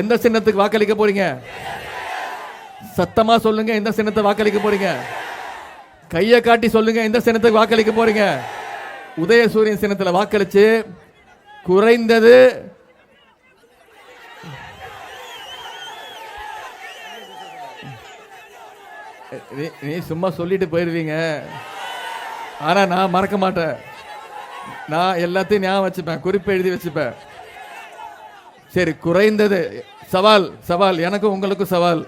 எந்த சின்னத்துக்கு வாக்களிக்க போறீங்க? சத்தமா சொல்லுங்க எந்த சின்னத்தை வாக்களிக்க போறீங்க? கையை காட்டி சொல்லுங்க எந்த சின்னத்துக்கு வாக்களிக்க போறீங்க? உதயசூரியன் சின்னத்துல வாக்களிச்சு குறைந்தது நீ நீ சும்மா சொல்லிட்டு போயிருவீங்க. ஆனா நான் மறக்க மாட்டேன். நான் எல்லாத்தையும் ஞாபகம் வச்சுப்பேன் குறிப்பு எழுதி வச்சுப்பேன். சரி குறைந்தது சவால் சவால் எனக்கும் உங்களுக்கும் சவால்.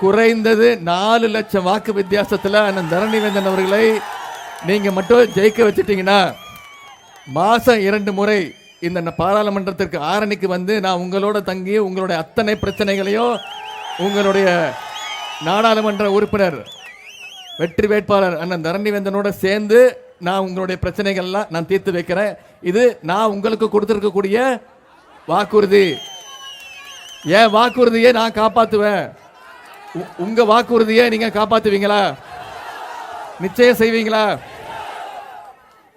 குறைந்தது நாலு லட்சம் வாக்கு வித்தியாசத்தில் அண்ணன் தரணிவேந்தன் அவர்களை நீங்கள் மட்டும் ஜெயிக்க வச்சுட்டீங்கன்னா மாதம் இரண்டு முறை இந்த பாராளுமன்றத்திற்கு ஆரணிக்கு வந்து நான் உங்களோட தங்கி உங்களுடைய அத்தனை பிரச்சனைகளையும் உங்களுடைய நாடாளுமன்ற உறுப்பினர் வெற்றி வேட்பாளர் அண்ணன் தரணிவேந்தனோட சேர்ந்து நான் உங்களுடைய பிரச்சனைகள்லாம் நான் தீர்த்து வைக்கிறேன். இது நான் உங்களுக்கு கொடுத்துருக்கக்கூடிய வாக்குறுதி. என் வாக்குறுதியை நான் காப்பாற்றுவேன் உ- உங்க வாக்குறுதியை நீங்க காப்பாற்றுவீங்களா நிச்சயம் செய்வீங்களா?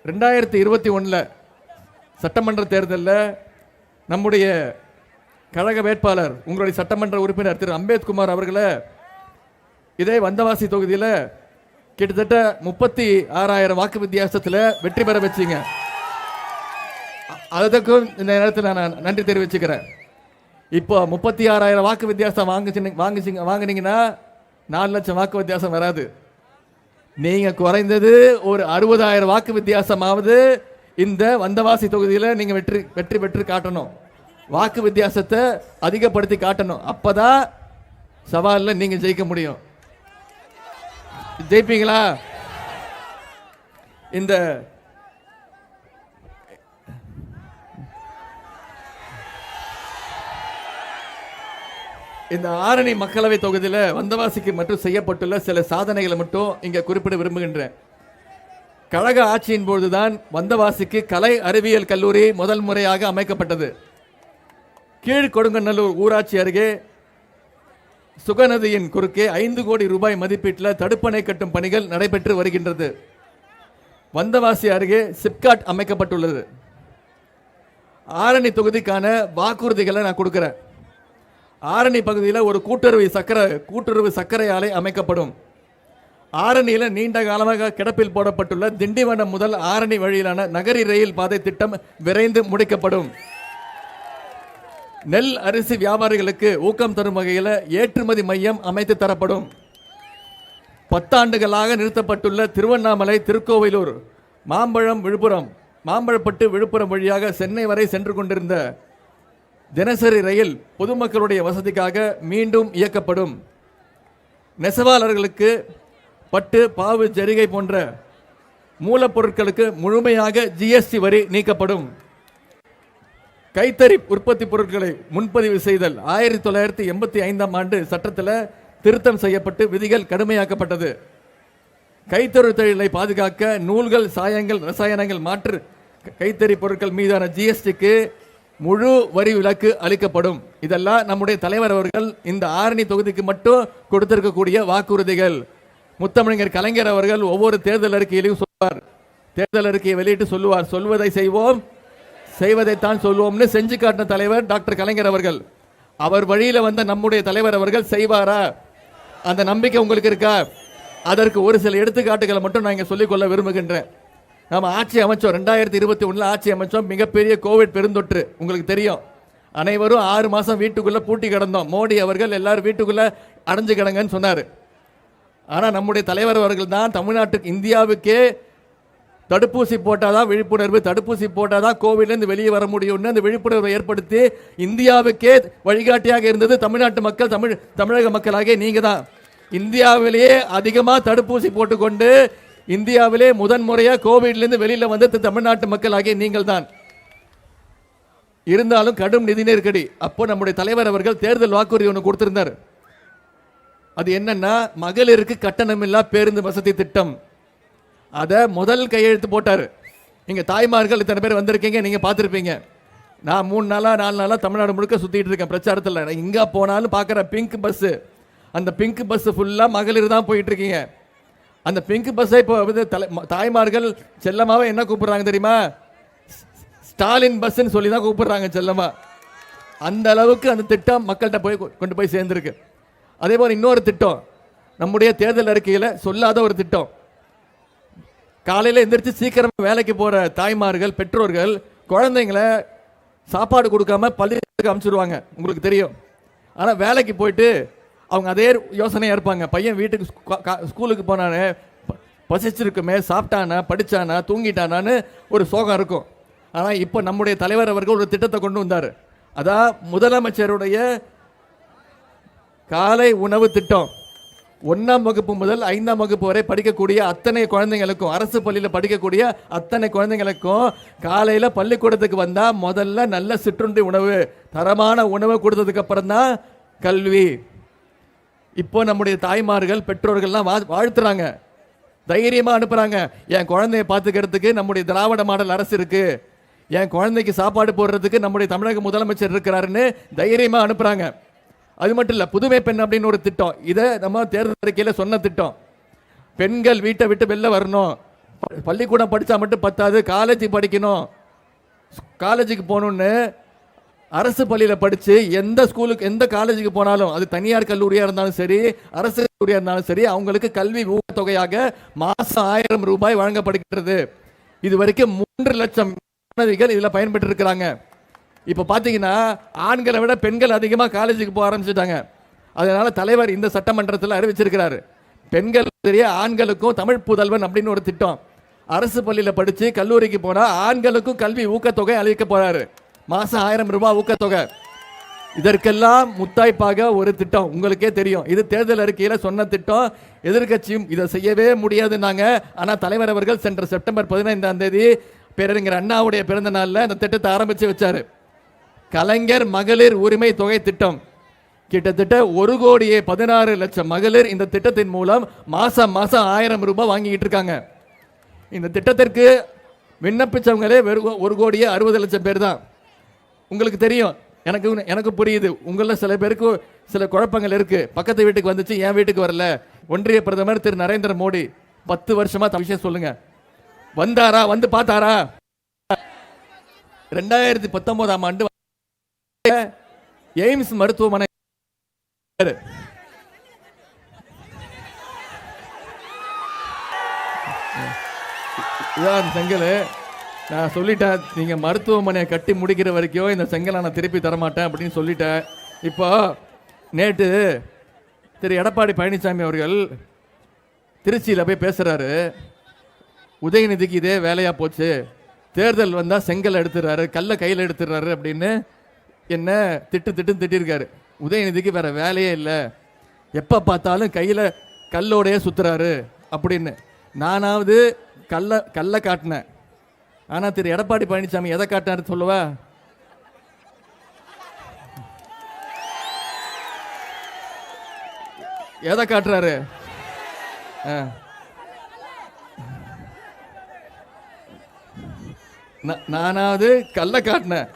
ரெண்டாயிரத்தி இருபத்தி ஒன்றில் சட்டமன்ற தேர்தலில் நம்முடைய கழக வேட்பாளர் உங்களுடைய சட்டமன்ற உறுப்பினர் திரு. அம்பேத்குமார் அவர்களை இதே வந்தவாசி தொகுதியில் கிட்டத்தட்ட முப்பத்தி ஆறாயிரம் வாக்கு வித்தியாசத்தில் வெற்றி பெற வச்சீங்க. அதுக்கும் இந்த நேரத்தில் நான் நன்றி தெரிவிச்சுக்கிறேன். இப்போ முப்பத்தி ஆறாயிரம் வாக்கு வித்தியாசம் வாங்குச்சு வாங்குச்சிங்க வாங்கினீங்கன்னா நாலு லட்சம் வாக்கு வித்தியாசம் வராது. நீங்கள் குறைந்தது ஒரு அறுபதாயிரம் வாக்கு வித்தியாசமாவது இந்த வந்தவாசி தொகுதியில் நீங்கள் வெற்றி வெற்றி பெற்று காட்டணும். வாக்கு வித்தியாசத்தை அதிகப்படுத்தி காட்டணும். அப்போ தான் சவாலில் நீங்கள் ஜெயிக்க முடியும். ஜெயிப்பீங்களா? இந்த இந்த ஆரணி மக்களவை தொகுதியில் வந்தவாசிக்கு மட்டும் செய்யப்பட்டுள்ள சில சாதனைகளை மட்டும் இங்கே குறிப்பிட விரும்புகின்றேன். கழக ஆட்சியின் போதுதான் வந்தவாசிக்கு கலை அறிவியல் கல்லூரி முதல் முறையாக அமைக்கப்பட்டது. கீழ் கொடுங்கநல்லூர் ஊராட்சி அருகே சுகநதியின் குறுக்கே ஐந்து கோடி ரூபாய் மதிப்பீட்டில் தடுப்பணை கட்டும் பணிகள் நடைபெற்று வருகின்றது. வந்தவாசி அருகே சிப்காட் அமைக்கப்பட்டுள்ளது. ஆரணி தொகுதிக்கான வாக்குறுதிகளை நான் கொடுக்குறேன். ஆரணி பகுதியில் ஒரு கூட்டுறவு சக்கரை கூட்டுறவு சர்க்கரை ஆலை அமைக்கப்படும். ஆரணியில் நீண்ட காலமாக கிடப்பில் போடப்பட்டுள்ள திண்டிவனம் முதல் ஆரணி வழியிலான நகரி ரயில் பாதை திட்டம் விரைந்து முடிக்கப்படும். நெல் அரிசி வியாபாரிகளுக்கு ஊக்கம் தரும் வகையில் ஏற்றுமதி மையம் அமைத்து தரப்படும். பத்தாண்டுகளாக நிறுத்தப்பட்டுள்ள திருவண்ணாமலை திருக்கோவிலூர் மாம்பழம் விழுப்புரம் மாம்பழப்பட்டு விழுப்புரம் வழியாக சென்னை வரை சென்று கொண்டிருந்த தினசரி ரயில் பொதுமக்களுடைய வசதிக்காக மீண்டும் இயக்கப்படும். நெசவாளர்களுக்கு பட்டு பாவு ஜரிகை போன்ற மூலப்பொருட்களுக்கு முழுமையாக ஜிஎஸ்டி வரி நீக்கப்படும். கைத்தறி உற்பத்தி பொருட்களை முன்பதிவு செய்தல் ஆயிரத்தி தொள்ளாயிரத்தி எண்பத்தி ஐந்தாம் ஆண்டு சட்டத்தில் திருத்தம் செய்யப்பட்டு விதிகள் கடுமையாக்கப்பட்டது. கைத்தறி தொழிலை பாதுகாக்க நூல்கள் சாயங்கள் ரசாயனங்கள் மாற்று கைத்தறி பொருட்கள் மீதான ஜிஎஸ்டிக்கு முழு வரி விலக்கு அளிக்கப்படும். இதெல்லாம் நம்முடைய தலைவர் அவர்கள் இந்த ஆரணி தொகுதிக்கு மட்டும் கொடுத்திருக்கக்கூடிய வாக்குறுதிகள். முத்தமிழர் கலைஞர் அவர்கள் ஒவ்வொரு தேர்தல் அறிக்கையிலையும் சொல்வார். தேர்தல் அறிக்கையை வெளியிட்டு சொல்லுவார். சொல்வதை செய்வோம். செய்வதைத்தான் சொல்வோம்னு செஞ்சு காட்டின தலைவர் டாக்டர் கலைஞர் அவர்கள். அவர் வழியில வந்த நம்முடைய தலைவர் அவர்கள் செய்வாரா? அந்த நம்பிக்கை உங்களுக்கு இருக்கா? அதற்கு ஒரு சில எடுத்துக்காட்டுகளை மட்டும் நான் இங்கே சொல்லிக்கொள்ள விரும்புகின்றேன். நம்ம ஆட்சி அமைச்சோம். ரெண்டாயிரத்தி இருபத்தி ஒன்றில் ஆட்சி அமைச்சோம். மிகப்பெரிய கோவிட் பெருந்தொற்று. உங்களுக்கு தெரியும். அனைவரும் ஆறு மாதம் வீட்டுக்குள்ளே பூட்டி கிடந்தோம். மோடி அவர்கள் எல்லாரும் வீட்டுக்குள்ளே அடைஞ்சு கிடங்கன்னு சொன்னார். ஆனால் நம்முடைய தலைவர் அவர்கள் தான் தமிழ்நாட்டுக்கு இந்தியாவுக்கே தடுப்பூசி போட்டாதான் விழிப்புணர்வு தடுப்பூசி போட்டாதான் கோவிட்லேருந்து வெளியே வர முடியும்னு அந்த விழிப்புணர்வை ஏற்படுத்தி இந்தியாவுக்கே வழிகாட்டியாக இருந்தது தமிழ்நாட்டு மக்கள் தமிழ் தமிழக மக்களாகிய நீங்கள் தான் இந்தியாவிலேயே அதிகமாக தடுப்பூசி போட்டுக்கொண்டு இந்தியாவிலே முதன் முறையாக கோவிட்லேருந்து வெளியில் வந்தது தமிழ்நாட்டு மக்களாகிய நீங்கள் தான் இருந்தாலும் கடும் நிதி நெருக்கடி. அப்போ நம்முடைய தலைவர் அவர்கள் தேர்தல் வாக்குறுதி ஒன்று கொடுத்திருந்தார். அது என்னன்னா மகளிருக்கு கட்டணமில்லா பேருந்து வசதி திட்டம். அதை முதல் கையெழுத்து போட்டார். எங்கள் தாய்மார்கள் இத்தனை பேர் வந்திருக்கீங்க நீங்கள் பார்த்துருப்பீங்க. நான் மூணு நாளாக நாலு நாளாக தமிழ்நாடு முழுக்க சுற்றிட்டு இருக்கேன் பிரச்சாரத்தில். நான் எங்கே போனாலும் பார்க்குற பிங்க் பஸ்ஸு. அந்த பிங்க் பஸ்ஸு ஃபுல்லாக மகளிர் தான் போயிட்டுருக்கீங்க அந்த பிங்க் பஸ்ஸை இப்போ வந்து தலை ம- தாய்மார்கள் செல்லமாவே என்ன கூப்பிடுறாங்க தெரியுமா? ஸ்டாலின் பஸ்ன்னு சொல்லி தான் கூப்பிடுறாங்க செல்லமா அந்த அளவுக்கு அந்த திட்டம் மக்கள்கிட்ட போய் கொ- கொண்டு போய் சேர்ந்துருக்கு. அதே போல் இன்னொரு திட்டம். நம்முடைய தேர்தல் அறிக்கையில் சொல்லாத ஒரு திட்டம். காலையில் எந்திரிச்சு சீக்கிரம் வேலைக்கு போகிற தாய்மார்கள் பெற்றோர்கள் குழந்தைங்களை சாப்பாடு கொடுக்காம பள்ளிக்கு அனுப்பிச்சிடுவாங்க உங்களுக்கு தெரியும். ஆனால் வேலைக்கு போயிட்டு அவங்க அதே யோசனையாக இருப்பாங்க. பையன் வீட்டுக்கு ஸ்கூலுக்கு போனானே ப- பசிச்சிருக்குமே சாப்பிட்டானா படிச்சானா தூங்கிட்டானான்னு ஒரு சோகம் இருக்கும். ஆனால் இப்போ நம்முடைய தலைவர் அவர்கள் ஒரு திட்டத்தை கொண்டு வந்தார். அதான் முதலமைச்சருடைய காலை உணவு திட்டம். ஒன்றாம் வகுப்பு முதல் ஐந்தாம் வகுப்பு வரை படிக்கக்கூடிய அத்தனை குழந்தைங்களுக்கும் அரசு பள்ளியில் படிக்கக்கூடிய அத்தனை குழந்தைங்களுக்கும் காலையில் பள்ளிக்கூடத்துக்கு வந்தால் முதல்ல நல்ல சிற்றுண்டி உணவு தரமான உணவு கொடுத்ததுக்கு அப்புறம் தான் கல்வி. இப்போ நம்முடைய தாய்மார்கள் பெற்றோர்கள்லாம் வா வாழ்த்துறாங்க. தைரியமாக அனுப்புகிறாங்க என் குழந்தைய பார்த்துக்கிறதுக்கு நம்முடைய திராவிட மாடல் அரசு இருக்குது என் குழந்தைக்கு சாப்பாடு போடுறதுக்கு நம்முடைய தமிழக முதலமைச்சர் இருக்கிறாருன்னு தைரியமாக அனுப்புகிறாங்க அது மட்டும் இல்லை புதுமை பெண் அப்படின்னு ஒரு திட்டம். இதை நம்ம தேர்தல் அறிக்கையில் சொன்ன திட்டம். பெண்கள் வீட்டை விட்டு வெளில வரணும். பள்ளிக்கூடம் படித்தா மட்டும் பத்தாது காலேஜ் படிக்கணும். காலேஜுக்கு போகணுன்னு அரசு பள்ளியில் படித்து எந்த ஸ்கூலுக்கு எந்த காலேஜுக்கு போனாலும் அது தனியார் கல்லூரியாக இருந்தாலும் சரி அரசு கல்லூரியாக இருந்தாலும் சரி அவங்களுக்கு கல்வி ஊக்கத்தொகையாக மாதம் ஆயிரம் ரூபாய் வழங்கப்படுகிறது. இது வரைக்கும் மூன்று லட்சம் மாணவிகள் இதில் பயன்பெற்று இருக்கிறாங்க இப்போ பார்த்தீங்கன்னா ஆண்களை விட பெண்கள் அதிகமாக காலேஜுக்கு போக ஆரம்பிச்சிட்டாங்க. அதனால தலைவர் இந்த சட்டமன்றத்தில் அறிவிச்சிருக்கிறாரு. பெண்கள் தெரிய ஆண்களுக்கும் தமிழ் புதல்வன் அப்படின்னு ஒரு திட்டம். அரசு பள்ளியில் படித்து கல்லூரிக்கு போனால் ஆண்களுக்கும் கல்வி ஊக்கத்தொகை அளிக்க போகிறாரு மாசம் ஆயிரம் ரூபாய் ஊக்கத்தொகை. இதற்கெல்லாம் முத்தாய்ப்பாக ஒரு திட்டம். உங்களுக்கே தெரியும். இது தேர்தல் அறிக்கையில் சொன்ன திட்டம். எதிர்க்கட்சியும் இதை செய்யவே முடியாதுன்னாங்க. ஆனால் தலைவர் அவர்கள் சென்ற செப்டம்பர் பதினைந்தாம் தேதி பேரறிஞர் அண்ணாவுடைய பிறந்த நாளில் இந்த திட்டத்தை ஆரம்பித்து வச்சார். கலைஞர் மகளிர் உரிமை தொகை திட்டம். கிட்டத்தட்ட ஒரு கோடியே பதினாறு லட்சம் மகளிர் இந்த திட்டத்தின் மூலம் மாசம் மாசம் ஆயிரம் ரூபாய் வாங்கிக்கிட்டு இருக்காங்க. இந்த திட்டத்திற்கு விண்ணப்பிச்சவங்களே வெறும் ஒரு கோடியே அறுபது லட்சம் பேர் தான். உங்களுக்கு தெரியும். எனக்கு எனக்கு புரியுது. உங்களில் சில பேருக்கு சில குழப்பங்கள் இருக்குது பக்கத்து வீட்டுக்கு வந்துச்சு என் வீட்டுக்கு வரல. ஒன்றிய பிரதமர் திரு. நரேந்திர மோடி பத்து வருஷமாக த விஷயம் சொல்லுங்க. வந்தாரா? வந்து பார்த்தாரா? ரெண்டாயிரத்தி பத்தொன்பதாம் ஆண்டு எய்ம்ஸ் மருத்துவமனை இதான் செங்கல். நான் சொல்லிட்டேன் நீங்கள் மருத்துவமனையை கட்டி முடிக்கிற வரைக்கும் இந்த செங்கலை நான் திருப்பி தரமாட்டேன் அப்படின்னு சொல்லிட்டேன். இப்போ நேற்று திரு எடப்பாடி பழனிசாமி அவர்கள் திருச்சியில் போய் பேசுகிறாரு உதயநிதிக்கு இதே வேலையாக போச்சு. தேர்தல் வந்தால் செங்கல் எடுத்துடுறாரு கல்லை கையில் எடுத்துடுறாரு அப்படின்னு என்ன திட்டு திட்டுன்னு திட்டிருக்காரு. உதயநிதிக்கு வேற வேலையே இல்லை. எப்போ பார்த்தாலும் கையில் கல்லோடையே சுத்துறாரு அப்படின்னு. நானாவது கல்லை கல்லை காட்டினேன். ஆனால் திரு எடப்பாடி பழனிசாமி எதை காட்டினாரு சொல்லுவா? எதை காட்டுறாரு? ஆ. நானாவது கல்ல காட்டினேன்.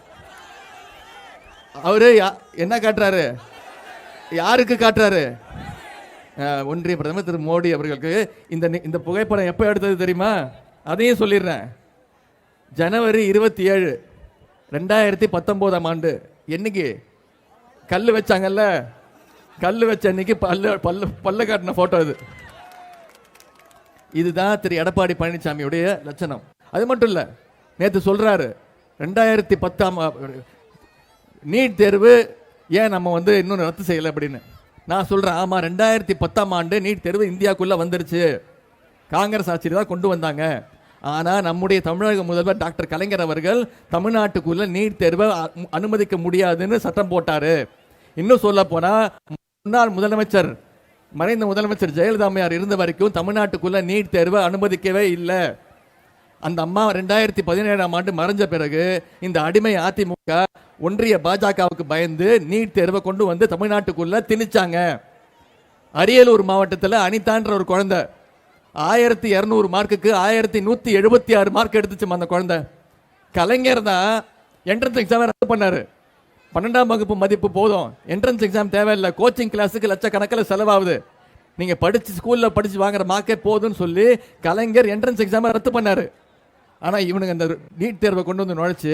அவரு யா- என்ன காட்டுறாரு? யாருக்கு காட்டுறாரு? ஒன்றிய பிரதமர் திரு மோடி அவர்களுக்கு. இந்த இந்த புகைப்படம் எப்போ எடுத்தது தெரியுமா? அதையும் சொல்லிடுறேன். ஜனவரி இருபத்தி ஏழு ரெண்டாயிரத்தி பத்தொம்போதாம் ஆண்டு. என்னைக்கு? கல் வச்சாங்கல்ல? கல் வச்ச அன்னைக்கு பல்ல பல்லு பல்ல காட்டின ஃபோட்டோ இது இதுதான் திரு எடப்பாடி பழனிசாமியுடைய லட்சணம். அது மட்டும் இல்லை நேற்று சொல்கிறாரு ரெண்டாயிரத்தி பத்தாம் நீட் தேர்வு ஏன் நம்ம வந்து இன்னும் ரத்து செய்யலை அப்படின்னு. நான் சொல்கிறேன் ஆமாம் ரெண்டாயிரத்தி பத்தாம் ஆண்டு நீட் தேர்வு இந்தியாவுக்குள்ளே வந்துருச்சு. காங்கிரஸ் ஆட்சியில் தான் கொண்டு வந்தாங்க. ஆனால் நம்முடைய தமிழக முதல்வர் டாக்டர் கலைஞர் அவர்கள் தமிழ்நாட்டுக்குள்ள நீட் தேர்வை அனுமதிக்க முடியாதுன்னு சட்டம் போட்டார். இன்னும் சொல்ல போனால் முன்னாள் முதலமைச்சர் மறைந்த முதலமைச்சர் ஜெயலலிதா அம்மையார் இருந்த வரைக்கும் தமிழ்நாட்டுக்குள்ள நீட் தேர்வை அனுமதிக்கவே இல்லை. அந்த அம்மா ரெண்டாயிரத்தி பதினேழாம் ஆண்டு மறைஞ்ச பிறகு இந்த அடிமை அதிமுக ஒன்றிய பாஜகவுக்கு பயந்து நீட் தேர்வை கொண்டு வந்து தமிழ்நாட்டுக்குள்ள திணிச்சாங்க. அரியலூர் மாவட்டத்தில் அனிதான்ற ஒரு குழந்தை. ஆயிரத்தி இரநூறு மார்க்குக்கு ஆயிரத்தி நூற்றி எழுபத்தி ஆறு மார்க் எடுத்துச்சுமா அந்த குழந்தை. கலைஞர் தான் என்ட்ரன்ஸ் எக்ஸாமை ரத்து பண்ணார். பன்னெண்டாம் வகுப்பு மதிப்பு போதும். என்ட்ரன்ஸ் எக்ஸாம் தேவையில்லை. கோச்சிங் கிளாஸுக்கு லட்சக்கணக்கில் செலவாகுது. நீங்கள் படித்து ஸ்கூலில் படித்து வாங்குற மார்க்கே போதும்னு சொல்லி கலைஞர் என்ட்ரன்ஸ் எக்ஸாமை ரத்து பண்ணார். ஆனால் இவனுங்க அந்த நீட் தேர்வை கொண்டு வந்து நுழைச்சி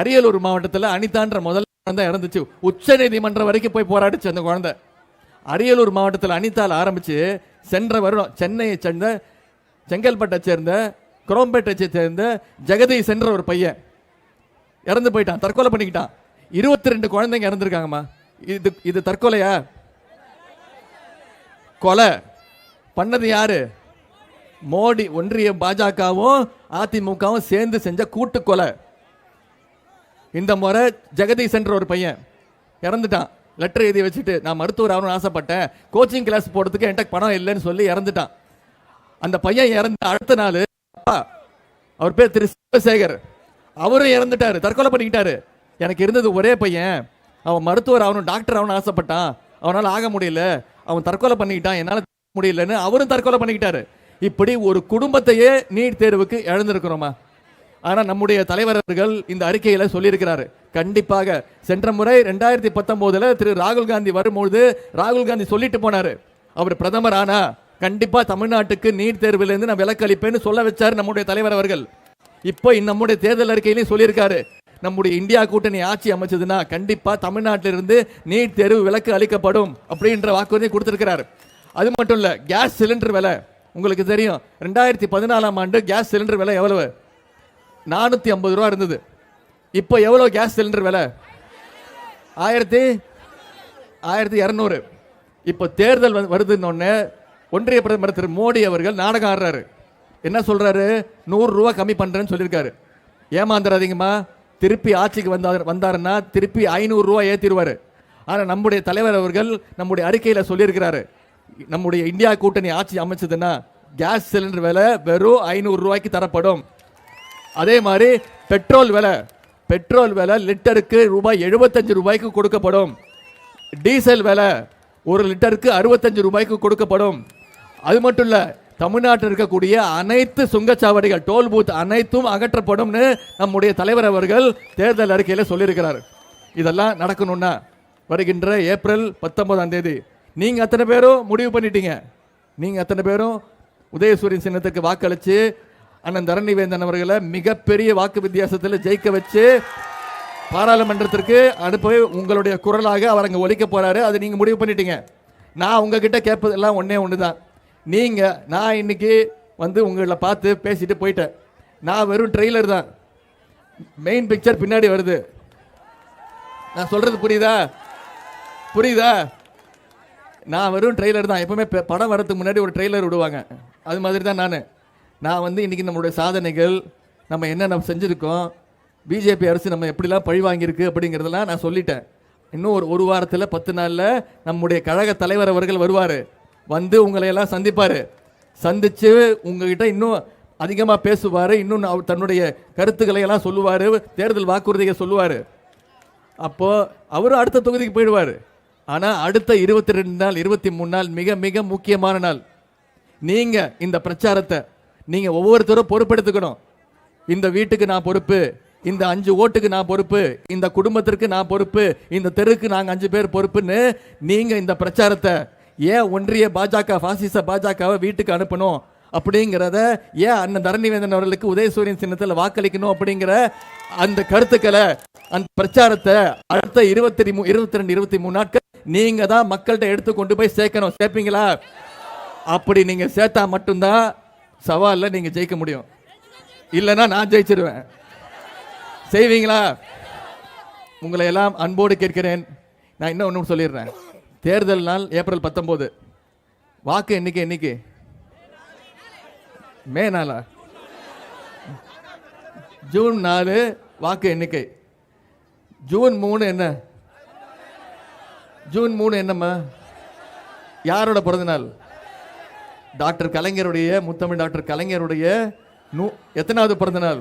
அரியலூர் மாவட்டத்தில் அனிதான்ற முதல் குழந்தை இறந்துச்சு. உச்ச நீதிமன்றம் வரைக்கும் போய் போராடிச்சு அந்த குழந்தை. அரியலூர் மாவட்டத்தில் அனிதால் ஆரம்பித்து சென்ற வருடம் சென்னையை சேர்ந்த செங்கல்பட்டை சேர்ந்த குரோம்பேட்டை சேர்ந்த ஜெகதை சென்ற ஒரு பையன். இறந்து போயிட்டான் தற்கொலை பண்ணிக்கிட்டான். இருபத்தி ரெண்டு குழந்தைங்க இறந்துருக்காங்கம்மா. இது இது தற்கொலையா? கொலை. பண்ணது யாரு? மோடி ஒன்றிய பாஜகவும் அதிமுகவும் சேர்ந்து செஞ்ச கூட்டு கொலை. இந்த முறை ஜெகதீஷ் என்ற ஒரு பையன் இறந்துட்டான். லெட்டர் எழுதி வச்சுட்டு நான் மருத்துவர் ஆகணும்னு ஆசைப்பட்டேன். கோச்சிங் கிளாஸ் போகிறதுக்கு என்கிட்ட பணம் இல்லைன்னு சொல்லி இறந்துட்டான். அந்த பையன் இறந்த அடுத்த நாள் அப்பா அவர் பேர் திரு சிவசேகர். அவரும் இறந்துட்டாரு தற்கொலை பண்ணிக்கிட்டாரு. எனக்கு இருந்தது ஒரே பையன். அவன் மருத்துவர் ஆகணும் டாக்டர் ஆகணும்னு ஆசைப்பட்டான். அவனால் ஆக முடியல. அவன் தற்கொலை பண்ணிக்கிட்டான் என்னால் முடியலன்னு அவரும் தற்கொலை பண்ணிக்கிட்டாரு. இப்படி ஒரு குடும்பத்தையே நீட் தேர்வுக்கு இழந்திருக்கிறோமா? ஆனால் நம்முடைய தலைவர்கள் இந்த அறிக்கையில் சொல்லியிருக்கிறாரு. கண்டிப்பாக. சென்ற முறை ரெண்டாயிரத்தி பத்தொன்பதுல திரு ராகுல் காந்தி வரும்போது ராகுல் காந்தி சொல்லிட்டு போனாரு. அவர் பிரதமர் ஆனா கண்டிப்பா தமிழ்நாட்டுக்கு நீட் தேர்வுல இருந்து நான் விலக்களிப்பேன்னு சொல்ல வச்சாரு நம்முடைய தலைவர் அவர்கள். இப்போ நம்முடைய தேர்தல் அறிக்கையிலையும் சொல்லியிருக்காரு. நம்முடைய இந்தியா கூட்டணி ஆட்சி அமைச்சதுன்னா கண்டிப்பா தமிழ்நாட்டிலிருந்து நீட் தேர்வு விலக்கு அளிக்கப்படும் அப்படின்ற வாக்குறுதியை கொடுத்திருக்கிறார். அது மட்டும் இல்ல கேஸ் சிலிண்டர் விலை. உங்களுக்கு தெரியும் ரெண்டாயிரத்தி பதினாலாம் ஆண்டு கேஸ் சிலிண்டர் விலை எவ்வளவு? நானூத்தி ஐம்பது ரூபா இருந்தது. இப்போ எவ்வளோ கேஸ் சிலிண்டர் விலை? ஆயிரத்தி ஆயிரத்தி இரநூறு. இப்போ தேர்தல் வந்து- வருதுன்னு ஒன்றிய பிரதமர் திரு மோடி அவர்கள் நாடகம் ஆடுறாரு. என்ன சொல்கிறாரு நூறுரூவா கம்மி பண்ணுறேன்னு சொல்லியிருக்காரு. ஏமாந்துடாதீங்கம்மா திருப்பி ஆட்சிக்கு வந்தார் வந்தாருன்னா திருப்பி ஐநூறுரூவா ஏற்றிடுவார் ஆனால் நம்முடைய தலைவர் அவர்கள் நம்முடைய அறிக்கையில் சொல்லியிருக்கிறாரு. நம்முடைய இந்தியா கூட்டணி ஆட்சி அமைச்சதுன்னா கேஸ் சிலிண்டர் விலை வெறும் ஐநூறு ரூபாய்க்கு தரப்படும். அதே மாதிரி பெட்ரோல் விலை பெட்ரோல் விலை லிட்டருக்கு ரூபாய் எழுபத்தஞ்சு ரூபாய்க்கு கொடுக்கப்படும். டீசல் விலை ஒரு லிட்டருக்கு அறுபத்தஞ்சு ரூபாய்க்கு கொடுக்கப்படும். அது மட்டும் இல்லை தமிழ்நாட்டில் இருக்கக்கூடிய அனைத்து சுங்கச்சாவடிகள் டோல் பூத் அனைத்தும் அகற்றப்படும்னு நம்முடைய தலைவர் அவர்கள் தேர்தல் அறிக்கையில் சொல்லியிருக்கிறார். இதெல்லாம் நடக்கணும்னா வருகின்ற ஏப்ரல் பத்தொன்பதாம் தேதி. நீங்கள் அத்தனை பேரும் முடிவு பண்ணிட்டீங்க. நீங்கள் அத்தனை பேரும் உதயசூரியன் சின்னத்துக்கு வாக்களித்து அண்ணன் தரணிவேந்தன் அவர்களை மிகப்பெரிய வாக்கு வித்தியாசத்தில் ஜெயிக்க வச்சு பாராளுமன்றத்திற்கு அனுப்பவே உங்களுடைய குரலாக அவர் அங்கே ஒழிக்க போகிறாரு அதை நீங்கள் முடிவு பண்ணிட்டீங்க. நான் உங்ககிட்ட கேட்பதெல்லாம் ஒன்றே ஒன்று தான் நீங்கள் நான் இன்னைக்கு வந்து உங்களை பார்த்து பேசிட்டு போயிட்டேன். நான் வெறும் ட்ரெய்லர் தான். மெயின் பிக்சர் பின்னாடி வருது. நான் சொல்கிறது புரியுதா? புரியுதா? நான் வெறும் ட்ரெய்லர் தான். எப்பவுமே படம் வரதுக்கு முன்னாடி ஒரு ட்ரெய்லர் விடுவாங்க. அது மாதிரி தான் நான். நான் வந்து இன்றைக்கி நம்மளுடைய சாதனைகள் நம்ம என்னென்ன செஞ்சுருக்கோம் பிஜேபி அரசு நம்ம எப்படிலாம் பழி வாங்கியிருக்கு அப்படிங்கிறதெல்லாம் நான் சொல்லிட்டேன். இன்னும் ஒரு ஒரு வாரத்தில் பத்து நாளில் நம்முடைய கழக தலைவர் அவர்கள் வருவார். வந்து உங்களை எல்லாம் சந்திப்பார். சந்தித்து உங்ககிட்ட இன்னும் அதிகமாக பேசுவார் இன்னும் அவர் தன்னுடைய கருத்துக்களை எல்லாம் சொல்லுவார் தேர்தல் வாக்குறுதியை சொல்லுவார். அப்போது அவரும் அடுத்த தொகுதிக்கு போயிடுவார். ஆனால் அடுத்த இருபத்தி ரெண்டு நாள் இருபத்தி மூணு நாள் மிக மிக முக்கியமான நாள். நீங்கள் இந்த பிரச்சாரத்தை நீங்க ஒவ்வொருத்தரும் பொறுப்பெடுத்துக்கணும். இந்த வீட்டுக்கு நான் பொறுப்பு இந்த அஞ்சு ஓட்டுக்கு நான் பொறுப்பு இந்த குடும்பத்திற்கு நான் பொறுப்பு இந்த தெருக்கு நாங்கள் அஞ்சு பேர் பொறுப்புன்னு நீங்க இந்த பிரச்சாரத்தை ஏன் ஒன்றிய பாஜக பாசிச பாஜகவை வீட்டுக்கு அனுப்பணும் அப்படிங்கிறத ஏன் அண்ணன் தரணிவேந்தன் அவர்களுக்கு உதயசூரியன் சின்னத்தில் வாக்களிக்கணும் அப்படிங்கிற அந்த கருத்துக்களை அந்த பிரச்சாரத்தை அடுத்த இருபத்தி மூ இருபத்தி ரெண்டு இருபத்தி மூணு நாட்கள் நீங்க தான் மக்கள்கிட்ட எடுத்து கொண்டு போய் சேர்க்கணும். சேர்ப்பீங்களா? அப்படி நீங்க சேர்த்தா மட்டும்தான் சவாலில் நீங்கள் ஜெயிக்க முடியும். இல்லைன்னா நான் ஜெயிச்சிருவேன். செய்வீங்களா? உங்களை எல்லாம் அன்போடு கேட்கிறேன். நான் இன்னும் ஒன்று சொல்லிடுறேன். தேர்தல் நாள் ஏப்ரல் பத்தொம்போது. வாக்கு எண்ணிக்கை என்னைக்கு மே நாளா? ஜூன் நாலு வாக்கு எண்ணிக்கை. ஜூன் மூணு என்ன? ஜூன் மூணு என்னம்மா? யாரோட பிறந்தநாள்? டாக்டர் கலைஞருடைய முத்தமிழ் டாக்டர் கலைஞருடைய நூ எத்தனாவது பிறந்த நாள்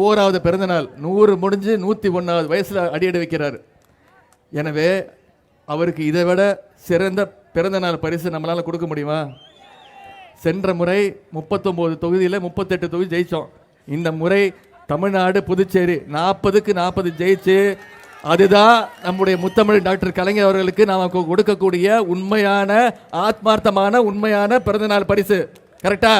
ஓராவது பிறந்த நாள் நூறு முடிஞ்சு நூற்றி ஒன்றாவது வயசில் அடியெடு வைக்கிறார் எனவே அவருக்கு இதை விட சிறந்த பிறந்த நாள் பரிசு நம்மளால் கொடுக்க முடியுமா? சென்ற முறை முப்பத்தொம்போது தொகுதியில் முப்பத்தெட்டு தொகுதி ஜெயிச்சோம். இந்த முறை தமிழ்நாடு புதுச்சேரி நாற்பதுக்கு நாற்பது ஜெயிச்சு அதுதான் நம்முடைய முத்தமிழ் டாக்டர் கலைஞர் அவர்களுக்கு நாம் கொடுக்கக்கூடிய உண்மையான ஆத்மார்த்தமான உண்மையான பிறந்தநாள் பரிசு. கரெக்டா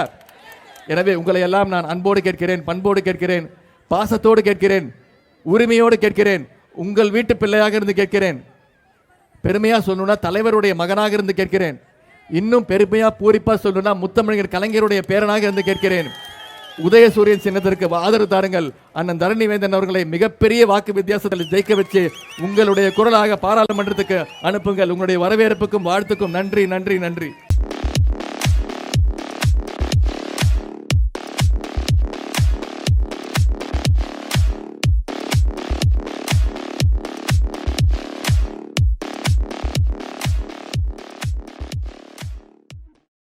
எனவே உங்களை எல்லாம் நான் அன்போடு கேட்கிறேன் பண்போடு கேட்கிறேன் பாசத்தோடு கேட்கிறேன் உரிமையோடு கேட்கிறேன் உங்கள் வீட்டு பிள்ளையாக இருந்து கேட்கிறேன். பெருமையாக சொல்லணும்னா தலைவருடைய மகனாக இருந்து கேட்கிறேன். இன்னும் பெருமையாக பூரிப்பாக சொல்லணும்னா முத்தமிழர் கலைஞருடைய பேரனாக இருந்து கேட்கிறேன். உதயசூரியன் சின்னத்திற்கு ஆதரவு தாருங்கள். அண்ணன் தரணி வேந்தன் அவர்களை மிகப்பெரிய வாக்கு வித்தியாசத்தில் ஜெயிக்க வச்சு உங்களுடைய குரலாக பாராளுமன்றத்துக்கு அனுப்புங்கள். உங்களுடைய வரவேற்புக்கும் வாழ்த்துக்கும் நன்றி நன்றி நன்றி.